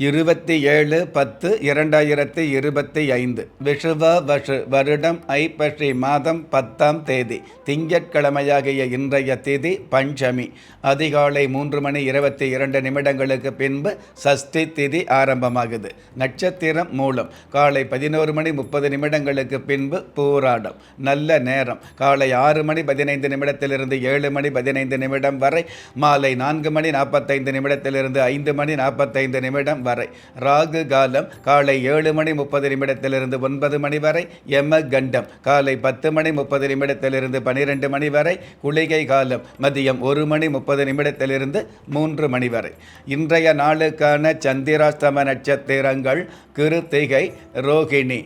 இருபத்தி ஏழு பத்து இரண்டாயிரத்தி இருபத்தி ஐந்து. விஷுவ வஷு வருடம் ஐப்பசி மாதம் பத்தாம் தேதி. திங்கட்கிழமையாகிய இன்றைய திதி பஞ்சமி. அதிகாலை மூன்று மணி இருபத்தி இரண்டு நிமிடங்களுக்கு பின்பு சஷ்டி திதி ஆரம்பமாகுது. நட்சத்திரம் மூலம் காலை பதினோரு மணி முப்பது நிமிடங்களுக்கு பின்பு பூராடம். நல்ல நேரம். காலை ஆறு மணி பதினைந்து நிமிடத்திலிருந்து ஏழு மணி பதினைந்து நிமிடம் வரை. மாலை நான்கு மணி நாற்பத்தைந்து நிமிடத்திலிருந்து ஐந்து மணி நாற்பத்தைந்து நிமிடம் வரை. ராகு காலம் காலை ஏழு மணி முப்பது நிமிடத்திலிருந்து ஒன்பது மணி வரை. யம கண்டம் காலை பத்து மணி முப்பது நிமிடத்திலிருந்து பனிரெண்டு மணி வரை. குளிகை காலம் மதியம் ஒரு மணி முப்பது நிமிடத்திலிருந்து மூன்று மணி வரை. இன்றைய நாளுக்கான சந்திராஸ்தம நட்சத்திரங்கள் கிருத்திகை ரோகிணி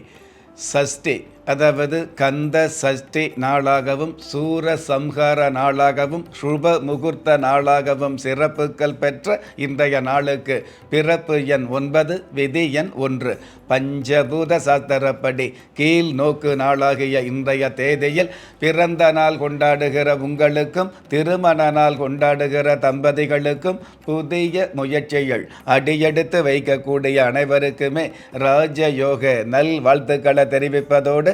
சஷ்டி அதாவது கந்த சஷ்டி நாளாகவும் சூர சம்ஹார நாளாகவும் சுப முகூர்த்த நாளாகவும் சிறப்புகள் பெற்ற இன்றைய நாளுக்கு பிறப்பு எண் ஒன்பது விதி எண் ஒன்று. பஞ்சபூத சாஸ்திரப்படி கீழ் நோக்கு நாளாகிய இன்றைய தேதியில் பிறந்த நாள் கொண்டாடுகிற உங்களுக்கும் திருமண நாள் கொண்டாடுகிற தம்பதிகளுக்கும் புதிய முயற்சிகள் அடியெடுத்து வைக்கக்கூடிய அனைவருக்குமே ராஜயோக நல் வாழ்த்துக்களை தெரிவிப்பதோடு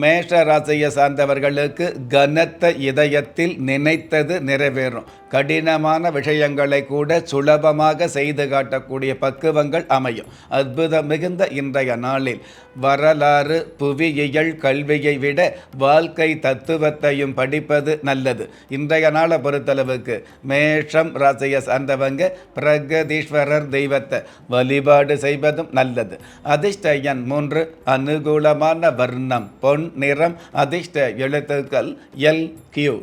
மேஷ ராசியை சார்ந்தவர்களுக்கு கனத்த இதயத்தில் நினைத்தது நிறைவேறும். கடினமான விஷயங்களை கூட சுலபமாக செய்து காட்டக்கூடிய பக்குவங்கள் அமையும். அற்புதம் மிகுந்த இன்றைய நாளில் வரலாறு புவியியல் கல்வியை விட வாழ்க்கை தத்துவத்தையும் படிப்பது நல்லது. இன்றைய நாளை பொறுத்தளவுக்கு மேஷம் ராசியை சார்ந்தவங்க பிரகதீஸ்வரர் தெய்வத்தை வழிபாடு செய்வதும் நல்லது. அதிர்ஷ்ட எண் மூன்று அனுகூலமான வர்ணம் பொன் நிறம் அதிர்ஷ்ட எழுத்துக்கள் எல் கியூ.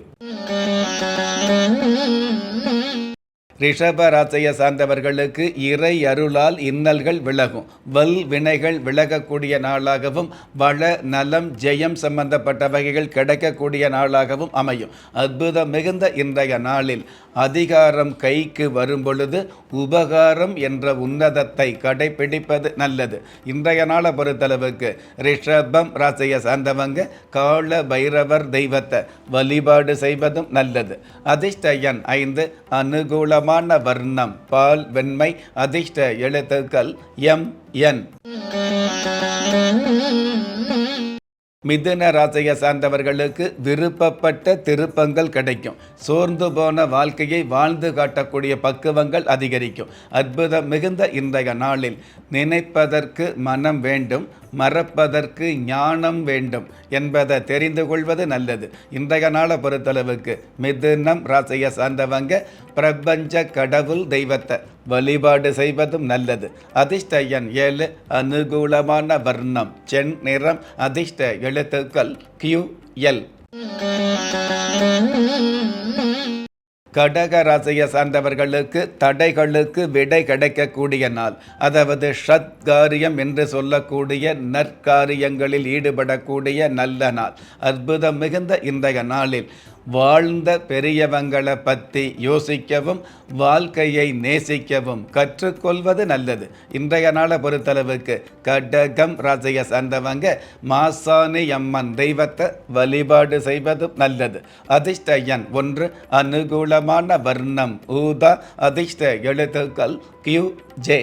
ரிஷபராசைய சார்ந்தவர்களுக்கு இறை அருளால் இன்னல்கள் விலகும். வல் வினைகள் விலகக்கூடிய நாளாகவும் வள நலம் ஜெயம் சம்பந்தப்பட்ட வகைகள் கிடைக்கக்கூடிய நாளாகவும் அமையும். அற்புதம் மிகுந்த இன்றைய நாளில் அதிகாரம் கைக்கு வரும் பொழுது உபகாரம் என்ற உன்னதத்தை கடைபிடிப்பது நல்லது. இன்றைய நாளை பொறுத்தளவுக்கு ரிஷபம் ராசியை சார்ந்தவங்க கால பைரவர் தெய்வத்தை வழிபாடு செய்வதும் நல்லது. அதிர்ஷ்ட எண் ஐந்து அனுகூலமான வர்ணம் பால் வெண்மை அதிர்ஷ்ட எழுத்துக்கள் எம் என். மிதுன ராசியை சார்ந்தவர்களுக்கு விருப்பப்பட்ட திருப்பங்கள் கிடைக்கும். சோர்ந்து போன வாழ்க்கையை வாழ்ந்து காட்டக்கூடிய பக்குவங்கள் அதிகரிக்கும். அற்புதம் மிகுந்த இன்றைய நாளில் நினைப்பதற்கு மனம் வேண்டும் மறப்பதற்கு ஞானம் வேண்டும் என்பதை தெரிந்து கொள்வது நல்லது. இன்றைய நாளை பொறுத்தளவுக்கு மிதுனம் ராசியை சார்ந்தவங்க பிரபஞ்ச கடவுள் தெய்வத்தை வழிபாடு செய்வதும் நல்லது. அதிர்ஷ்ட எண் ஏழு அனுகூலமான வர்ணம். சென் நிறம் அதிர்ஷ்ட எழுத்துக்கள் கியூ எல். கடக ராசியை சார்ந்தவர்களுக்கு தடைகளுக்கு விடை கிடைக்கக்கூடிய நாள். அதாவது ஷத்காரியம் என்று சொல்லக்கூடிய நற்காரியங்களில் ஈடுபடக்கூடிய நல்ல நாள். அற்புதம் மிகுந்த இன்றைய நாளில். வாழ்ந்த பெரியவங்களை பற்றி யோசிக்கவும் வாழ்க்கையை நேசிக்கவும் கற்றுக்கொள்வது நல்லது. இன்றைய நாளை பொறுத்தளவுக்கு கடகம் ராசியை சார்ந்தவங்க மாசாணி அம்மன் தெய்வத்தை வழிபாடு செய்வதும் நல்லது. அதிர்ஷ்ட எண் ஒன்று அனுகூலமான வர்ணம் ஊதா அதிர்ஷ்ட எழுத்துக்கள் கியூ ஜே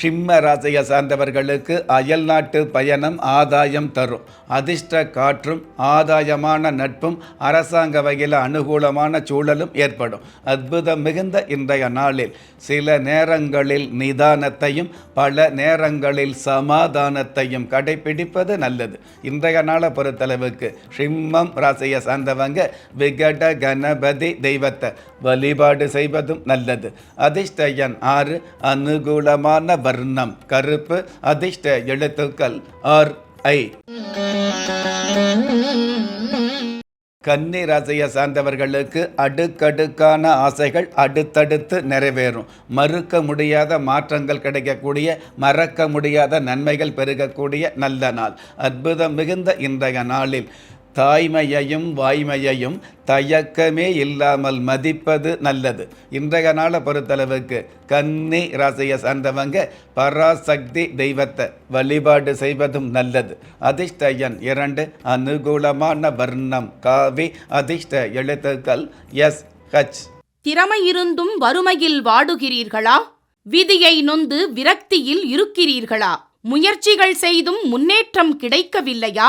சிம்ம ராசியை சார்ந்தவர்களுக்கு அயல்நாட்டு பயணம் ஆதாயம் தரும். அதிர்ஷ்ட காற்றும் ஆதாயமான நட்பும் அரசாங்க வகையில் அனுகூலமான சூழலும் ஏற்படும். அற்புதம் மிகுந்த இன்றைய நாளில் சில நேரங்களில் நிதானத்தையும் பல நேரங்களில் சமாதானத்தையும் கடைபிடிப்பது நல்லது. இன்றைய நாளை பொறுத்தளவுக்கு சிம்மம் ராசியை சார்ந்தவங்க விகட கணபதி தெய்வத்தை வழிபாடு செய்வதும் நல்லது. அதிர்ஷ்ட எண் ஆறு அனுகூலமான வர்ணம் கருப்பு அதிர்ஷ்ட எழுத்துக்கள் ஆர் ஐ. கன்னி ராசியை சார்ந்தவர்களுக்கு அடுக்கடுக்கான ஆசைகள் அடுத்தடுத்து நிறைவேறும். மறுக்க முடியாத மாற்றங்கள் கிடைக்கக்கூடிய மறக்க முடியாத நன்மைகள் பெருகக்கூடிய நல்ல நாள். அற்புதம் மிகுந்த இன்றைய நாளில். தாய்மையையும் வாய்மையையும் தயக்கமே இல்லாமல் மதிப்பது நல்லது. இன்றைய நாளை பொறுத்தளவுக்கு கன்னி ராசியை சார்ந்தவங்க பராசக்தி தெய்வத்தை வழிபாடு செய்வதும் நல்லது. அதிர்ஷ்டயன் இரண்டு அனுகூலமான வர்ணம். காவி அதிர்ஷ்ட எழுத்துக்கள் எஸ் ஹச். திறமை இருந்தும் வறுமையில் வாடுகிறீர்களா? விதியை நொந்து விரக்தியில் இருக்கிறீர்களா? முயற்சிகள் செய்தும் முன்னேற்றம் கிடைக்கவில்லையா?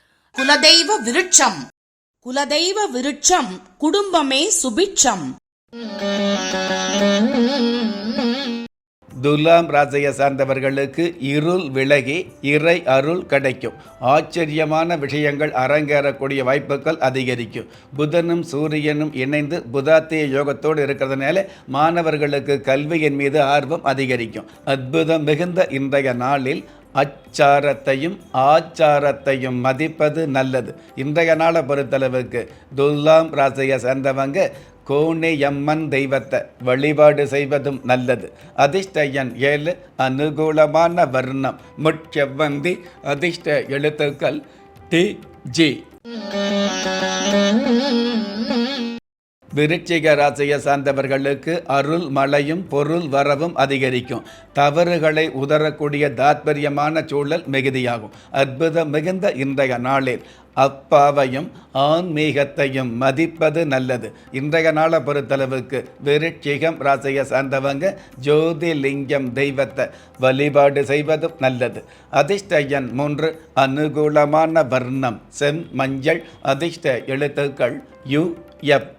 குலதெய்வ விருட்சம். குலதெய்வ விருட்சம் குடும்பமே சுபிட்சம். துலாம் ராசியை சார்ந்தவர்களுக்கு இருள் விலகி இறை அருள் கிடைக்கும். ஆச்சரியமான விஷயங்கள் அரங்கேறக்கூடிய வாய்ப்புகள் அதிகரிக்கும். புதனும் சூரியனும் இணைந்து புதாத்திய யோகத்தோடு இருக்கிறதுனால மாணவர்களுக்கு கல்வியின் மீது ஆர்வம் அதிகரிக்கும். அற்புதம் மிகுந்த இன்றைய நாளில் அச்சாரத்தையும் ஆச்சாரத்தையும் மதிப்பது நல்லது. இன்றைய நாளை பொறுத்தளவுக்கு துல்லாம் ராசியை சேர்ந்தவங்க கோணியம்மன் தெய்வத்தை வழிபாடு செய்வதும் நல்லது. அதிர்ஷ்ட எண் ஏழு அனுகூலமான வர்ணம். முட்செவ்வந்தி அதிர்ஷ்ட எழுத்துக்கள் டி ஜி. விருச்சிக ராசியை சார்ந்தவர்களுக்கு அருள் மழையும் பொருள் வரவும் அதிகரிக்கும். தவறுகளை உதறக்கூடிய தாத்பரியமான சூழல் மிகுதியாகும். அற்புதம் மிகுந்த இன்றைய நாளில் அப்பாவையும் ஆன்மீகத்தையும் மதிப்பது நல்லது. இன்றைய நாளை பொறுத்தளவுக்கு விருட்சிகம் ராசியை சார்ந்தவங்க ஜோதிலிங்கம் தெய்வத்தை வழிபாடு செய்வதும் நல்லது. அதிர்ஷ்ட எண் மூன்று அனுகூலமான வர்ணம் செம் மஞ்சள் அதிர்ஷ்ட எழுத்துக்கள் யு எப்.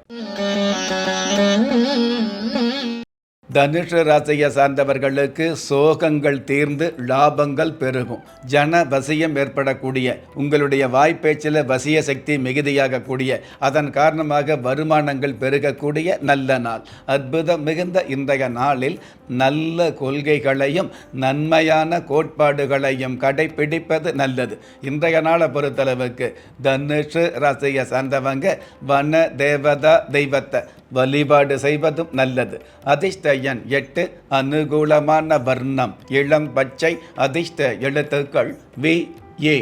தனுஷ ராசியை சார்ந்தவர்களுக்கு சோகங்கள் தீர்ந்து லாபங்கள் பெருகும். ஜன வசியம் ஏற்படக்கூடிய உங்களுடைய வாய்ப்பேச்சில் வசிய சக்தி மிகுதியாகக்கூடிய அதன் காரணமாக வருமானங்கள் பெருகக்கூடிய நல்ல நாள். அற்புதம் மிகுந்த இன்றைய நாளில் நல்ல கொள்கைகளையும் நன்மையான கோட்பாடுகளையும் கடைபிடிப்பது நல்லது. இன்றைய நாளை பொறுத்தளவுக்கு தனுஷு ராசியை சார்ந்தவங்க வன தேவதா தெய்வத்தை வழிபாடு செய்வதும் நல்லது. அதிர்ஷ்ட எண் எட்டு அனுகூலமான வர்ணம். இளம் பச்சை அதிர்ஷ்ட எழுத்துக்கள் வி ஏ.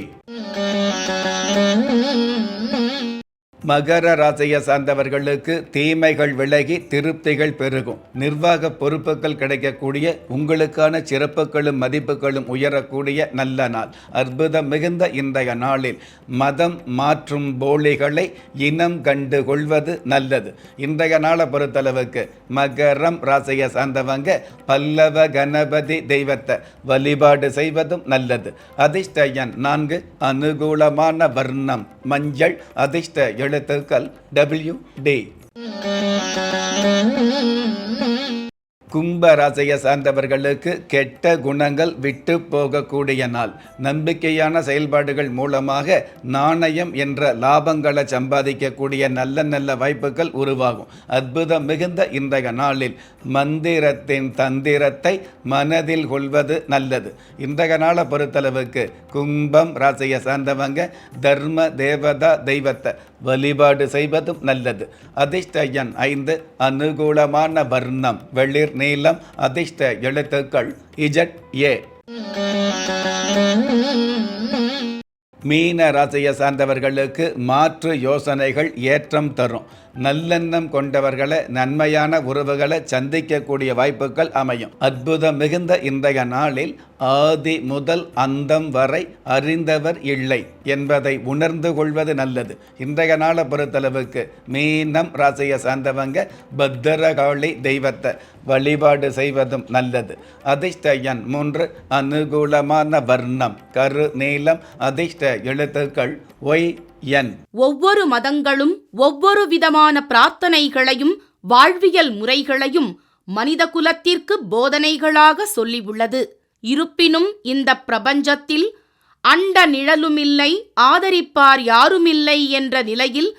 மகர ராசியை சார்ந்தவர்களுக்கு தீமைகள் விலகி திருப்திகள் பெருகும். நிர்வாக பொறுப்புகள் கிடைக்கக்கூடிய உங்களுக்கான சிறப்புகளும் மதிப்புகளும் உயரக்கூடிய நல்ல நாள். அற்புதம் மிகுந்த இன்றைய நாளில் மதம் மாற்றும் போலிகளை இனம் கண்டு கொள்வது நல்லது. இன்றைய நாளை பொறுத்தளவுக்கு மகரம் ராசியை சார்ந்தவங்க பல்லவ கணபதி தெய்வத்தை வழிபாடு செய்வதும் நல்லது. அதிர்ஷ்ட எண் நான்கு அனுகூலமான வர்ணம் மஞ்சள் அதிர்ஷ்ட எழுத்துக்கள் டபிள்யூ டி கும்பராசியை சார்ந்தவர்களுக்கு கெட்ட குணங்கள் விட்டு போகக்கூடிய நாள். நம்பிக்கையான செயல்பாடுகள் மூலமாக நாணயம் என்ற லாபங்களை சம்பாதிக்கக்கூடிய நல்ல நல்ல வாய்ப்புகள் உருவாகும். அற்புதம் மிகுந்த இன்றைய நாளில் மந்திரத்தின் தந்திரத்தை மனதில் கொள்வது நல்லது. இன்றைய நாளை பொறுத்தளவுக்கு கும்பம் ராசியை சார்ந்தவங்க தர்ம தேவதா தெய்வத்தை வழிபாடு செய்வதும் நல்லது. அதிர்ஷ்ட எண் ஐந்து அனுகூலமான வர்ணம் வெளிர் நீளம் அதிர்ஷ்ட எழுத்துக்கள் இஜட் ஏ மீன ராசியை சார்ந்தவர்களுக்கு மாற்று யோசனைகள் ஏற்றம் தரும். நல்லெண்ணம் கொண்டவர்களை நன்மையான உறவுகளை சந்திக்கக்கூடிய வாய்ப்புகள் அமையும். அற்புதம் மிகுந்த இன்றைய நாளில் ஆதி முதல் அந்தம் வரை அறிந்தவர் இல்லை என்பதை உணர்ந்து கொள்வது நல்லது. இன்றைய நாளை பொறுத்தளவுக்கு மீனம் ராசியை சார்ந்தவங்க பத்திரகாளி தெய்வத்தை வழிபாடு செய்வதும் நல்லது. அதிர்ஷ்ட எண் மூன்று அனுகூலமான வர்ணம். கரு நீளம் அதிர்ஷ்ட எழுத்துக்கள் ஒய் என். ஒவ்வொரு மதங்களும் ஒவ்வொரு விதமான பிரார்த்தனைகளையும் வாழ்வியல் முறைகளையும் மனித குலத்திற்கு போதனைகளாக சொல்லியுள்ளது. இருப்பினும் இந்த பிரபஞ்சத்தில் அண்ட நிழலுமில்லை ஆதரிப்பார் யாருமில்லை என்ற நிலையில்